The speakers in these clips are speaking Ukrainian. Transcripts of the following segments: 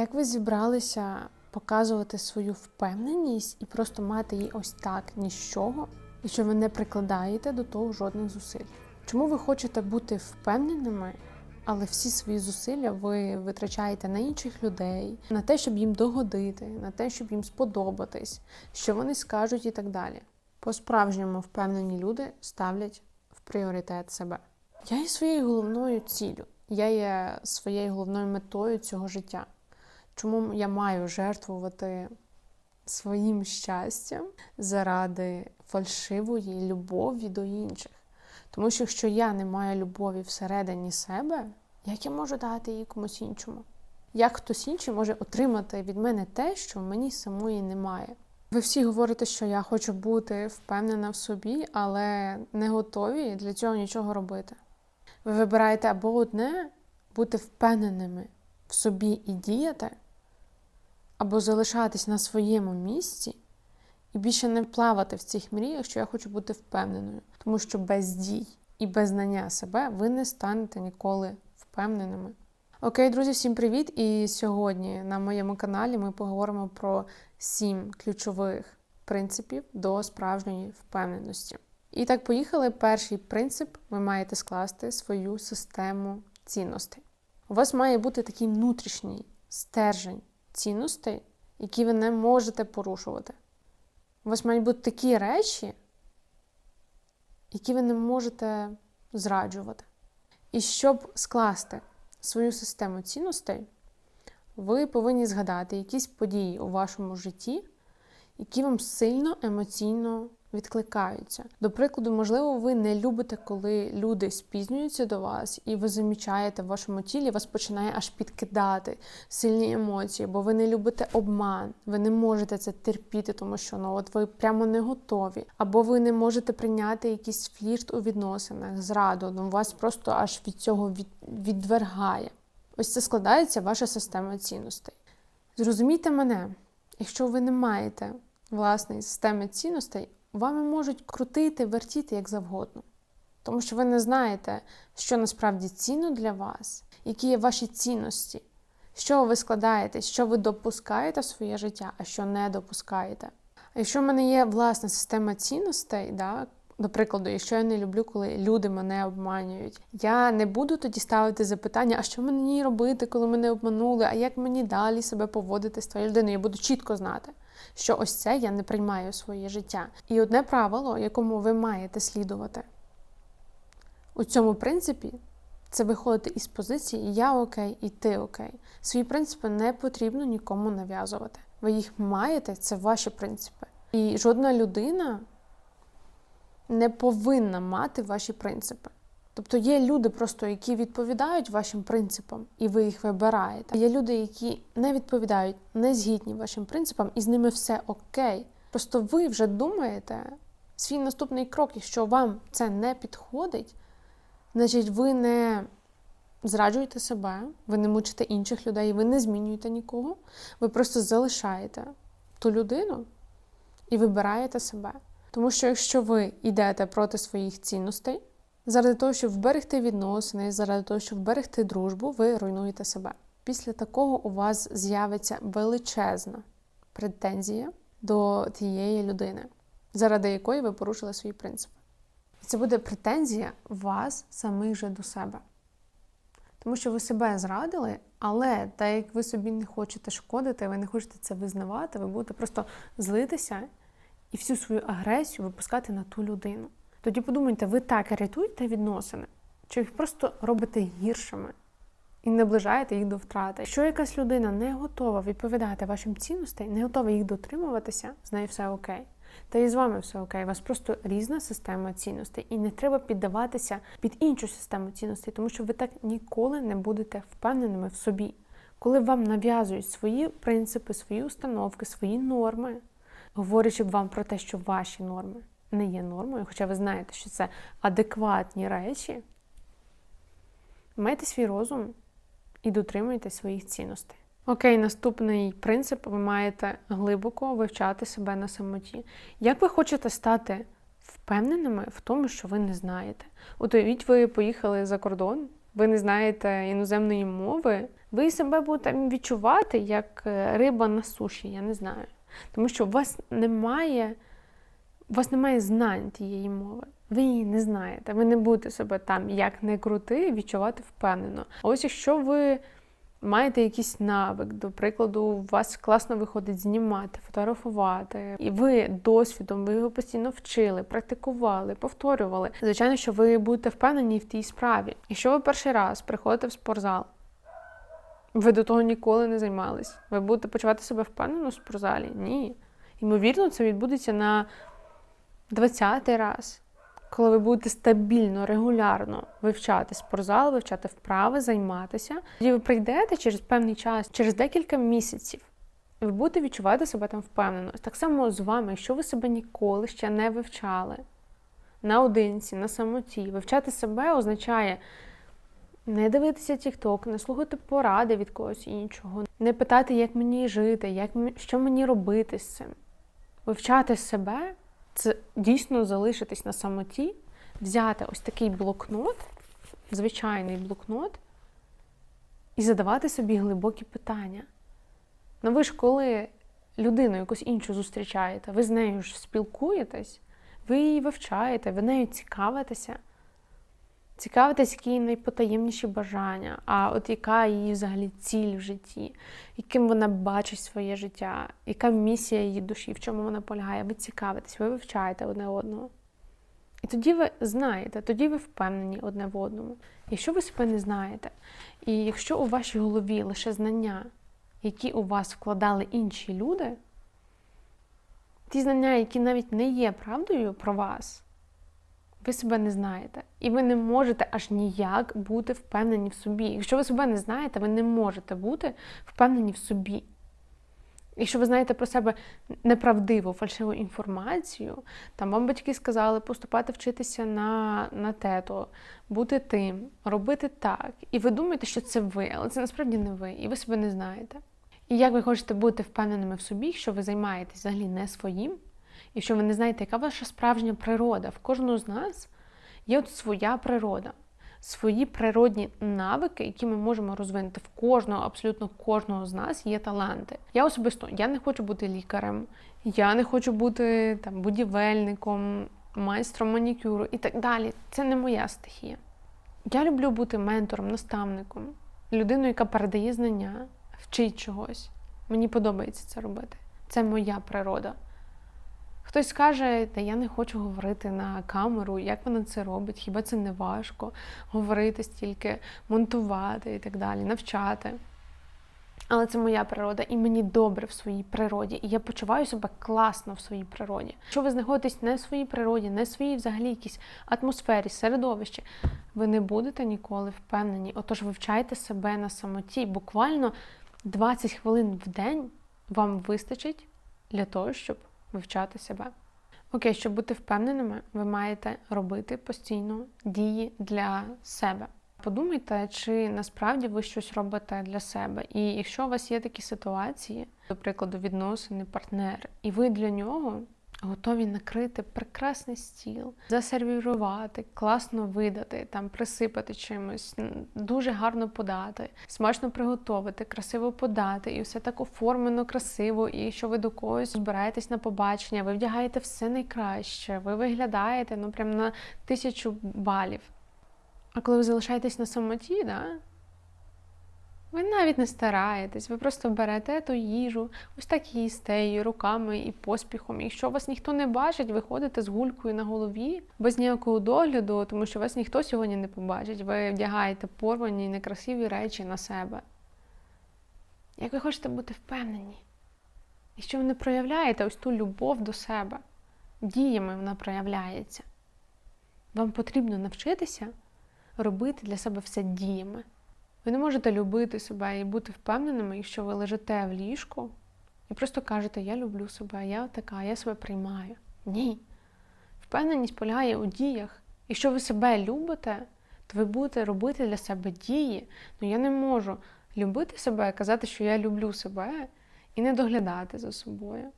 Як ви зібралися показувати свою впевненість і просто мати її ось так ні з чого, і що ви не прикладаєте до того жодних зусиль? Чому ви хочете бути впевненими, але всі свої зусилля ви витрачаєте на інших людей, на те, щоб їм догодити, на те, щоб їм сподобатись, що вони скажуть і так далі? По-справжньому впевнені люди ставлять в пріоритет себе. Я є своєю головною ціллю, я є своєю головною метою цього життя. Чому я маю жертвувати своїм щастям заради фальшивої любові до інших? Тому що якщо я не маю любові всередині себе, як я можу дати її комусь іншому? Як хтось інший може отримати від мене те, що в мені самої немає? Ви всі говорите, що я хочу бути впевнена в собі, але не готові для цього нічого робити. Ви вибираєте або одне бути впевненими в собі і діяти, або залишатись на своєму місці і більше не плавати в цих мріях, що я хочу бути впевненою. Тому що без дій і без знання себе ви не станете ніколи впевненими. Окей, друзі, всім привіт! І сьогодні на моєму каналі ми поговоримо про сім ключових принципів до справжньої впевненості. І так, поїхали. Перший принцип: ви маєте скласти свою систему цінностей. У вас має бути такий внутрішній стержень цінностей, які ви не можете порушувати. У вас мають бути такі речі, які ви не можете зраджувати. І щоб скласти свою систему цінностей, ви повинні згадати якісь події у вашому житті, які вам сильно емоційно відкликаються. До прикладу, можливо, ви не любите, коли люди спізнюються до вас, і ви замічаєте в вашому тілі, вас починає аж підкидати сильні емоції, бо ви не любите обман, ви не можете це терпіти, тому що ну от ви прямо не готові, або ви не можете прийняти якийсь флірт у відносинах, зраду, ну вас просто аж від цього від, відвергає. Ось це складається ваша система цінностей. Зрозумійте мене, якщо ви не маєте власної системи цінностей, вами можуть крутити, вертіти як завгодно. Тому що ви не знаєте, що насправді цінно для вас, які є ваші цінності, що ви складаєте, що ви допускаєте в своє життя, а що не допускаєте. А якщо в мене є власна система цінностей, да, до прикладу, якщо я не люблю, коли люди мене обманюють, я не буду тоді ставити запитання, а що мені робити, коли мене обманули, а як мені далі себе поводити з твоєю людиною? Я буду чітко знати, що ось це я не приймаю своє життя. І одне правило, якому ви маєте слідувати у цьому принципі, це виходити із позиції Я окей і ти окей. Свої принципи не потрібно нікому нав'язувати. Ви їх маєте, це ваші принципи. І жодна людина не повинна мати ваші принципи. Тобто є люди, просто які відповідають вашим принципам, і ви їх вибираєте. Є люди, які не відповідають, не згідні вашим принципам, і з ними все окей. Просто ви вже думаєте свій наступний крок, якщо вам це не підходить, значить ви не зраджуєте себе, ви не мучите інших людей, ви не змінюєте нікого. Ви просто залишаєте ту людину і вибираєте себе. Тому що якщо ви йдете проти своїх цінностей, заради того, щоб вберегти відносини, заради того, щоб вберегти дружбу, ви руйнуєте себе. Після такого у вас з'явиться величезна претензія до тієї людини, заради якої ви порушили свої принципи. Це буде претензія вас самих же до себе. Тому що ви себе зрадили, але так як ви собі не хочете шкодити, ви не хочете це визнавати, ви будете просто злитися і всю свою агресію випускати на ту людину. Тоді подумайте, ви так рятуєте відносини, чи їх просто робите гіршими і наближаєте їх до втрати. Якщо якась людина не готова відповідати вашим цінностям, не готова їх дотримуватися, з нею все окей. Та і з вами все окей. У вас просто різна система цінностей, і не треба піддаватися під іншу систему цінностей, тому що ви так ніколи не будете впевненими в собі. Коли вам нав'язують свої принципи, свої установки, свої норми, говорячи вам про те, що ваші норми не є нормою, хоча ви знаєте, що це адекватні речі, майте свій розум і дотримуйте своїх цінностей. Окей, наступний принцип: ви маєте глибоко вивчати себе на самоті. Як ви хочете стати впевненими в тому, що ви не знаєте? Уявіть, ви поїхали за кордон ви не знаєте іноземної мови, ви себе будете відчувати як е, риба на суші, я не знаю. Тому що у вас немає, у вас немає знань тієї мови. Ви її не знаєте. Ви не будете себе там як не крути, відчувати впевнено. А ось якщо ви маєте якийсь навик, до прикладу, у вас класно виходить знімати, фотографувати, і ви досвідом, ви його постійно вчили, практикували, повторювали. Звичайно, що ви будете впевнені в тій справі. Якщо ви перший раз приходите в спортзал, ви до того ніколи не займались. Ви будете почувати себе впевнено в спортзалі? Ні. Ймовірно, це відбудеться на 20-й раз, коли ви будете стабільно, регулярно вивчати спортзал, вивчати вправи, займатися. Тоді ви прийдете через певний час, через декілька місяців, і ви будете відчувати себе там впевнено. Так само з вами, якщо ви себе ніколи ще не вивчали наодинці, на самоті, вивчати себе означає. Не дивитися TikTok, не слухати поради від когось іншого, не питати, як мені жити, як, що мені робити з цим. Вивчати себе це дійсно залишитись на самоті, взяти ось такий блокнот, звичайний блокнот, і задавати собі глибокі питання. Ну ви ж коли людину якусь іншу зустрічаєте, ви з нею ж спілкуєтесь, ви її вивчаєте, ви нею цікавитеся. Цікавитись, які її найпотаємніші бажання, а от яка її взагалі ціль в житті, яким вона бачить своє життя, яка місія її душі, в чому вона полягає. Ви цікавитесь, ви вивчаєте одне одного. І тоді ви знаєте, тоді ви впевнені одне в одному. Якщо ви себе не знаєте, і якщо у вашій голові лише знання, які у вас вкладали інші люди, ті знання, які навіть не є правдою про вас, ви себе не знаєте. І ви не можете аж ніяк бути впевнені в собі. Якщо ви себе не знаєте, ви не можете бути впевнені в собі. Якщо ви знаєте про себе неправдиву, фальшиву інформацію, там вам батьки сказали поступати вчитися на, на тето, бути тим, робити так. І ви думаєте, що це ви, але це насправді не ви, і ви себе не знаєте. І як ви хочете бути впевненими в собі, що ви займаєтесь взагалі не своїм, і що ви не знаєте, яка ваша справжня природа. В кожного з нас є от своя природа, свої природні навики, які ми можемо розвинути. В кожного, абсолютно кожного з нас є таланти. Я особисто я не хочу бути лікарем, я не хочу бути там будівельником, майстром манікюру і так далі. Це не моя стихія. Я люблю бути ментором, наставником, людиною, яка передає знання, вчить чогось. Мені подобається це робити. Це моя природа. Хтось скаже, та я не хочу говорити на камеру, як вона це робить, хіба це не важко говорити стільки, монтувати і так далі, навчати. Але це моя природа, і мені добре в своїй природі. І я почуваю себе класно в своїй природі. Якщо ви знаходитесь не в своїй природі, не в своїй взагалі якійсь атмосфері, середовищі, ви не будете ніколи впевнені. Отож, вивчайте себе на самоті. Буквально 20 хвилин в день вам вистачить для того, щоб вивчати себе. Окей, щоб бути впевненими, ви маєте робити постійно дії для себе. Подумайте, чи насправді ви щось робите для себе. І якщо у вас є такі ситуації, до прикладу, відносини, партнер, і ви для нього готові накрити прекрасний стіл, засервірувати, класно видати, там присипати чимось, дуже гарно подати, смачно приготувати, красиво подати, і все так оформлено, красиво. І що ви до когось збираєтесь на побачення, ви вдягаєте все найкраще, ви виглядаєте ну прям на тисячу балів. А коли ви залишаєтесь на самоті, да, ви навіть не стараєтесь, ви просто берете ту їжу, ось так їсте її руками і поспіхом. Якщо вас ніхто не бачить, ви ходите з гулькою на голові без ніякого догляду, тому що вас ніхто сьогодні не побачить. Ви вдягаєте порвані некрасиві речі на себе. Як ви хочете бути впевнені? Якщо ви не проявляєте ось ту любов до себе, діями вона проявляється. Вам потрібно навчитися робити для себе все діями. Ви не можете любити себе і бути впевненими, якщо ви лежите в ліжку і просто кажете, я люблю себе, я така, я себе приймаю. Ні. Впевненість полягає у діях. Якщо ви себе любите, то ви будете робити для себе дії. Ну я не можу любити себе, казати, що я люблю себе, і не доглядати за собою.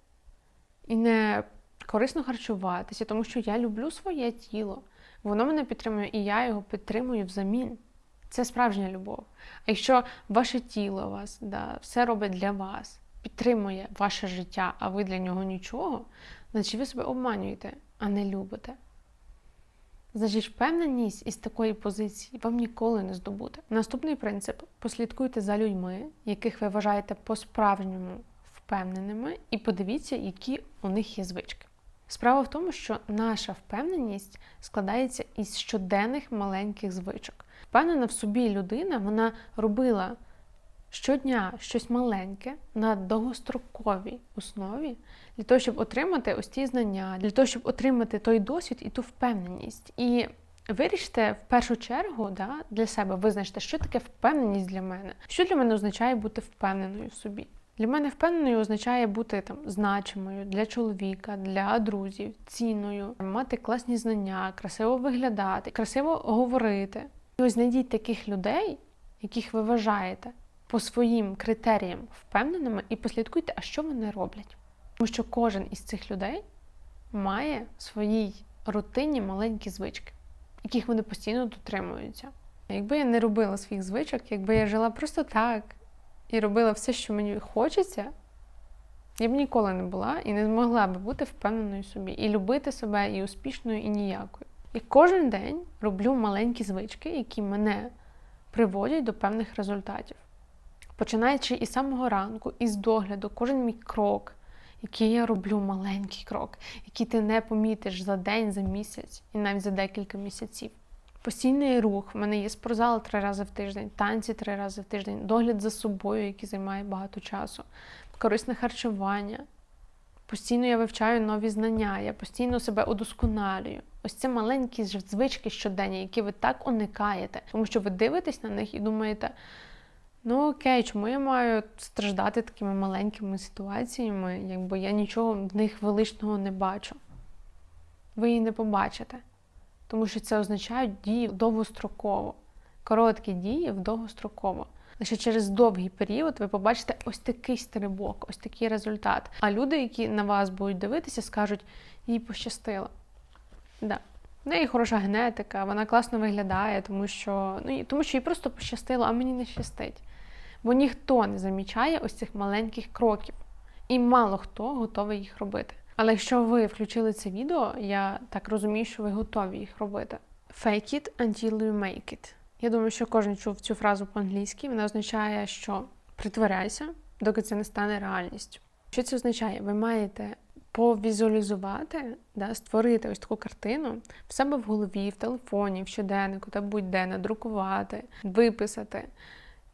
І не корисно харчуватися, тому що я люблю своє тіло. Воно мене підтримує, і я його підтримую взамін. Це справжня любов. А якщо ваше тіло вас да, все робить для вас, підтримує ваше життя, а ви для нього нічого, значить ви себе обманюєте, а не любите. Значить, впевненість із такої позиції вам ніколи не здобути. Наступний принцип: послідкуйте за людьми, яких ви вважаєте по-справжньому впевненими, і подивіться, які у них є звички. Справа в тому, що наша впевненість складається із щоденних маленьких звичок. Впевнена в собі людина, вона робила щодня щось маленьке на довгостроковій основі для того, щоб отримати ось ті знання, для того, щоб отримати той досвід і ту впевненість. І вирішите в першу чергу да, для себе визначте, що таке впевненість для мене, що для мене означає бути впевненою в собі. Для мене впевненою означає бути там значимою для чоловіка, для друзів, цінною, мати класні знання, красиво виглядати, красиво говорити. І ось знайдіть таких людей, яких ви вважаєте по своїм критеріям впевненими, і послідкуйте, а що вони роблять. Тому що кожен із цих людей має в своїй рутині маленькі звички, яких вони постійно дотримуються. Якби я не робила своїх звичок, якби я жила просто так і робила все, що мені хочеться, я б ніколи не була і не змогла б бути впевненою собі, і любити себе і успішною, і ніякою. І кожен день роблю маленькі звички, які мене приводять до певних результатів. Починаючи із самого ранку, із догляду, кожен мій крок, який я роблю маленький крок, який ти не помітиш за день, за місяць і навіть за декілька місяців. Постійний рух, в мене є спортзал три рази в тиждень, танці три рази в тиждень, догляд за собою, який займає багато часу, корисне харчування. Постійно я вивчаю нові знання, я постійно себе удосконалюю. Ось це маленькі звички щоденні, які ви так уникаєте, тому що ви дивитесь на них і думаєте. Ну окей, чому я маю страждати такими маленькими ситуаціями, якби я нічого в них величного не бачу? Ви її не побачите, тому що це означає дії довгостроково. Короткі дії в довгостроково. Лише через довгий період ви побачите ось такий стрибок, ось такий результат. А люди, які на вас будуть дивитися, скажуть, їй пощастило. Да. В неї хороша генетика, вона класно виглядає, тому що ну, тому що їй просто пощастило, а мені не щастить. Бо ніхто не замічає ось цих маленьких кроків, і мало хто готовий їх робити. Але якщо ви включили це відео, я так розумію, що ви готові їх робити. Fake it until you make it. Я думаю, що кожен чув цю фразу по-англійськи. Вона означає, що притворяйся, доки це не стане реальністю. Що це означає? Ви маєте повізуалізувати, да, створити ось таку картину в себе в голові, в телефоні, в щоденнику та будь-де надрукувати, виписати.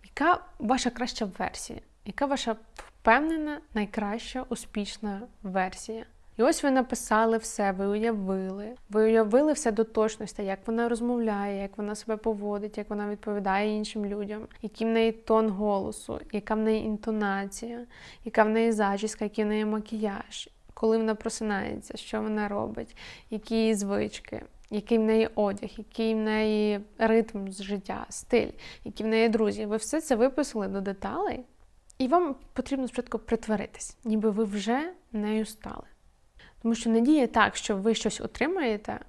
Яка ваша краща версія? Яка ваша впевнена, найкраща успішна версія? І ось ви написали все, ви уявили. Ви уявили все до точності, як вона розмовляє, як вона себе поводить, як вона відповідає іншим людям, який в неї тон голосу, яка в неї інтонація, яка в неї зачіска, який в неї макіяж, коли вона просинається, що вона робить, які її звички. Який в неї одяг, який в неї ритм з життя, стиль, які в неї друзі. Ви все це виписали до деталей, і вам потрібно спочатку притворитись, ніби ви вже нею стали. Тому що не діє так, що ви щось отримаєте,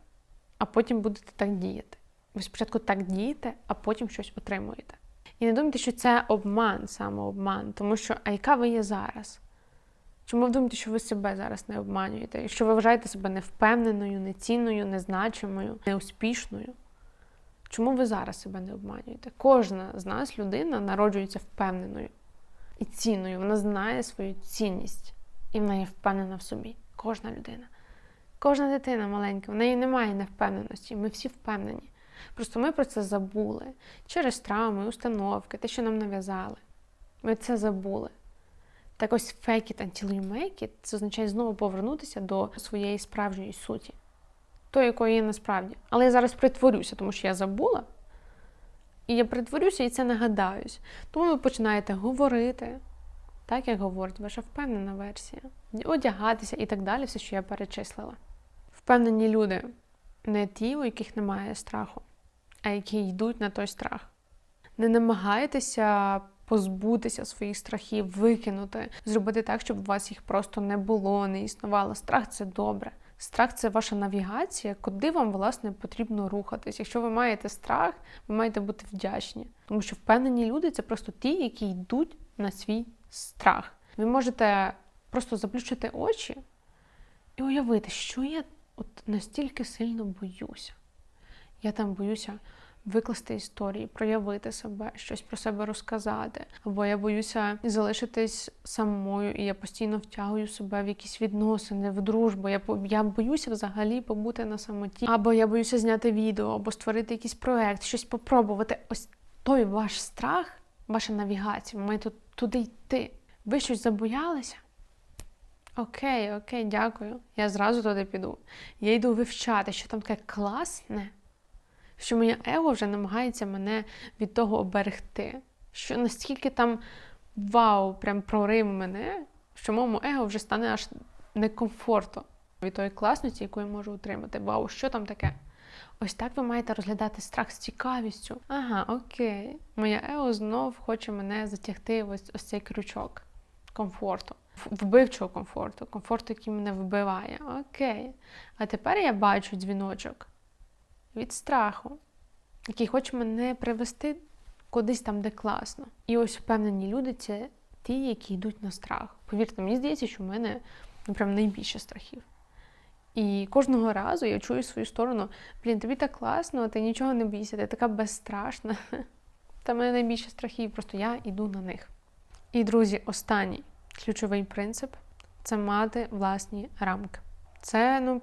а потім будете так діяти. Ви спочатку так дієте, а потім щось отримуєте. І не думайте, що це обман, самообман, тому що а яка ви є зараз? Чому ви думаєте, що ви себе зараз не обманюєте? Якщо ви вважаєте себе невпевненою, нецінною, незначимою, неуспішною, чому ви зараз себе не обманюєте? Кожна з нас, людина, народжується впевненою і цінною. Вона знає свою цінність і вона є впевнена в собі. Кожна людина. Кожна дитина маленька, в неї немає невпевненості. Ми всі впевнені. Просто ми про це забули через травми, установки, те, що нам нав'язали. Ми це забули. Так ось fake it until you make it це означає знову повернутися до своєї справжньої суті, тої, якої є насправді. Але я зараз притворюся, тому що я забула. І я притворюся і це нагадаюсь. Тому ви починаєте говорити, так як говорить ваша впевнена версія, одягатися і так далі, все, що я перечислила. Впевнені люди не ті, у яких немає страху, а які йдуть на той страх. Не намагайтеся позбутися своїх страхів, викинути, зробити так, щоб у вас їх просто не було, не існувало. Страх це добре. Страх це ваша навігація, куди вам власне потрібно рухатись. Якщо ви маєте страх, ви маєте бути вдячні, тому що впевнені люди це просто ті, які йдуть на свій страх. Ви можете просто заплющити очі і уявити, що я от настільки сильно боюся. Я там боюся викласти історії, проявити себе, щось про себе розказати. Або я боюся залишитись самою, і я постійно втягую себе в якісь відносини, в дружбу. Я, я боюся взагалі побути на самоті. Або я боюся зняти відео, або створити якийсь проект, щось попробувати. Ось той ваш страх, ваша навігація, ви маєте туди йти. Ви щось забоялися? Окей, окей, дякую. Я зразу туди піду. Я йду вивчати, що там таке класне, що моє его вже намагається мене від того оберегти. Що настільки там вау, прям прорив мене, що моєму его вже стане аж некомфортно від тої класності, яку я можу отримати. Вау, що там таке? Ось так ви маєте розглядати страх з цікавістю. Ага, окей. Моє его знов хоче мене затягти ось, ось цей крючок комфорту, вбивчого комфорту, комфорту, який мене вбиває. Окей. А тепер я бачу дзвіночок від страху, який хоче мене привести кудись там, де класно. І ось впевнені люди це ті, які йдуть на страх. Повірте, мені здається, що в мене ну, прям найбільше страхів. І кожного разу я чую свою сторону: блін, тобі так класно, ти нічого не бійся, ти така безстрашна. Та в мене найбільше страхів, просто я йду на них. І, друзі, останній ключовий принцип це мати власні рамки. Це ну,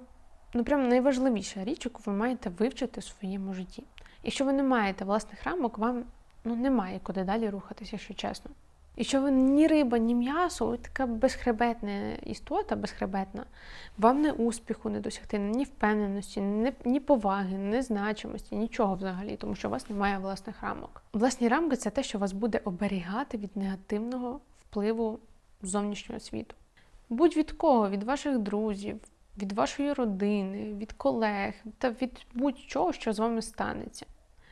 ну прям найважливіша річ, яку ви маєте вивчити в своєму житті. Якщо ви не маєте власних рамок, вам ну, немає куди далі рухатися, якщо чесно. Якщо ви ні риба, ні м'ясо, ви така безхребетна істота, безхребетна, вам не успіху не досягти, ні впевненості, ні поваги, ні значимості, нічого взагалі, тому що у вас немає власних рамок. Власні рамки це те, що вас буде оберігати від негативного впливу зовнішнього світу. Будь від кого, від ваших друзів, від вашої родини, від колег та від будь-чого, що з вами станеться.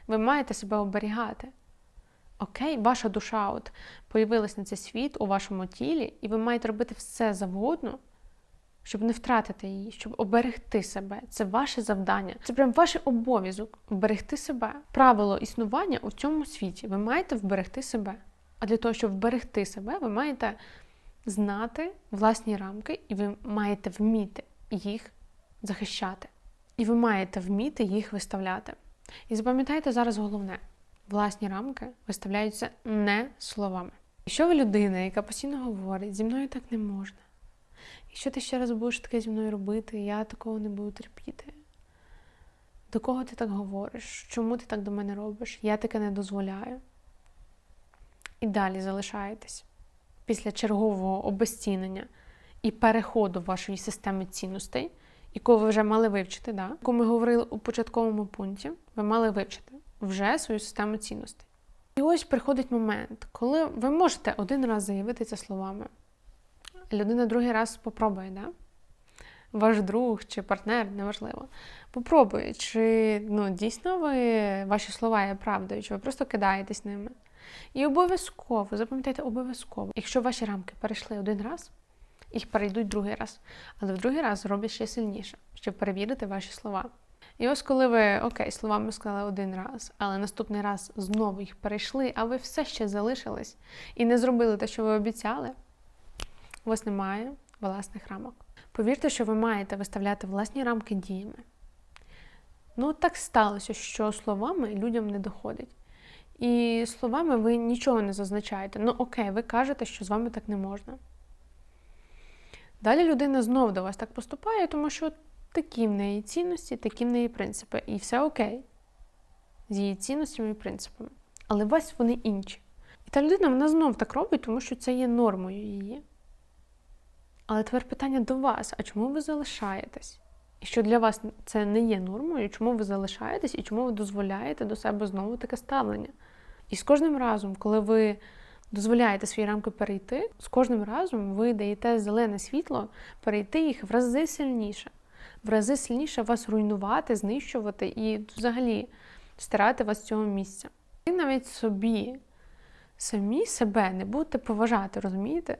Ви маєте себе оберігати. Окей, ваша душа от появилась на цей світ у вашому тілі, і ви маєте робити все завгодно, щоб не втратити її, щоб оберегти себе. Це ваше завдання. Це прям ваш обов'язок вберегти себе. Правило існування у цьому світі. Ви маєте вберегти себе. А для того, щоб вберегти себе, ви маєте знати власні рамки, і ви маєте вміти їх захищати. І ви маєте вміти їх виставляти. І запам'ятайте зараз головне: власні рамки виставляються не словами. Якщо ви людина, яка постійно говорить, зі мною так не можна. Якщо ти ще раз будеш таке зі мною робити, я такого не буду терпіти. До кого ти так говориш? Чому ти так до мене робиш? Я таке не дозволяю. І далі залишаєтесь після чергового обезцінення і переходу вашої системи цінностей, яку ви вже мали вивчити, да? яку ми говорили у початковому пункті, ви мали вивчити вже свою систему цінностей. І ось приходить момент, коли ви можете один раз заявити це словами, людина другий раз попробує, да? ваш друг чи партнер, неважливо. Попробує, чи ну, дійсно ви, ваші слова є правдою, чи ви просто кидаєтесь ними. І обов'язково, запам'ятайте, обов'язково, якщо ваші рамки перейшли один раз, їх перейдуть другий раз, але в другий раз зроблять ще сильніше, щоб перевірити ваші слова. І ось коли ви окей, словами сказали один раз, але наступний раз знову їх перейшли, а ви все ще залишились і не зробили те, що ви обіцяли, у вас немає власних рамок. Повірте, що ви маєте виставляти власні рамки діями. Ну, так сталося, що словами людям не доходить. І словами ви нічого не зазначаєте. Ну, окей, ви кажете, що з вами так не можна. Далі людина знов до вас так поступає, тому що такі в неї цінності, такі в неї принципи. І все окей з її цінностями і принципами. Але вас вони інші. І та людина вона знов так робить, тому що це є нормою її. Але тепер питання до вас: а чому ви залишаєтесь? І що для вас це не є нормою, чому ви залишаєтесь і чому ви дозволяєте до себе знову таке ставлення? І з кожним разом, коли ви дозволяєте свої рамки перейти, з кожним разом ви даєте зелене світло перейти їх в рази сильніше, в рази сильніше вас руйнувати, знищувати і взагалі стирати вас з цього місця. Ви навіть собі самі себе не будете поважати, розумієте?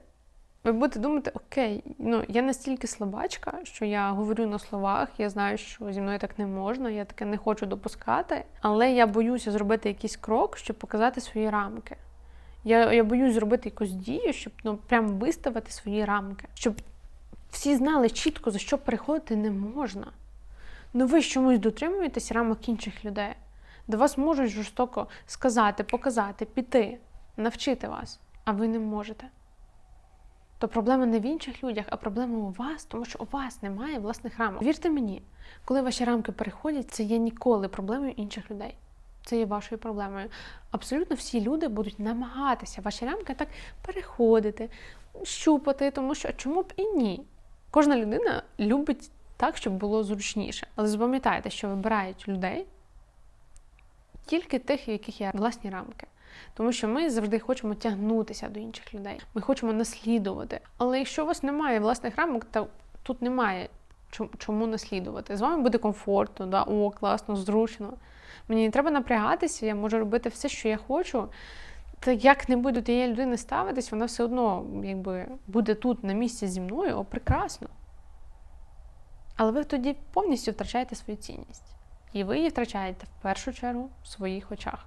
Ви будете думати, окей, ну я настільки слабачка, що я говорю на словах, я знаю, що зі мною так не можна, я таке не хочу допускати, але я боюся зробити якийсь крок, щоб показати свої рамки. Я, я боюсь зробити якусь дію, щоб ну прям виставити свої рамки, щоб всі знали чітко, за що переходити не можна. Ну ви ж чомусь дотримуєтесь рамок інших людей. До вас можуть жорстоко сказати, показати, піти, навчити вас, а ви не можете. То проблема не в інших людях, а проблема у вас, тому що у вас немає власних рамок. Вірте мені, коли ваші рамки переходять, це є ніколи проблемою інших людей. Це є вашою проблемою. Абсолютно всі люди будуть намагатися ваші рамки так переходити, щупати, тому що чому б і ні? Кожна людина любить так, щоб було зручніше. Але запам'ятайте, що вибирають людей тільки тих, в яких є власні рамки. Тому що ми завжди хочемо тягнутися до інших людей. Ми хочемо наслідувати. Але якщо у вас немає власних рамок, то тут немає чому наслідувати. З вами буде комфортно, да? о, класно, зручно. Мені не треба напрягатися, я можу робити все, що я хочу. Та як не буду тієї людини ставитись, вона все одно якби, буде тут на місці зі мною, о, прекрасно. Але ви тоді повністю втрачаєте свою цінність. І ви її втрачаєте в першу чергу в своїх очах.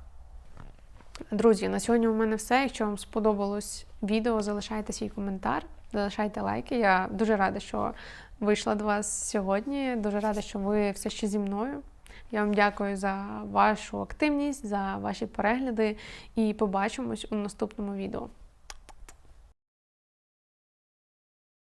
Друзі, на сьогодні у мене все. Якщо вам сподобалось відео, залишайте свій коментар, залишайте лайки. Я дуже рада, що вийшла до вас сьогодні. Дуже рада, що ви все ще зі мною. Я вам дякую за вашу активність, за ваші перегляди і побачимось у наступному відео.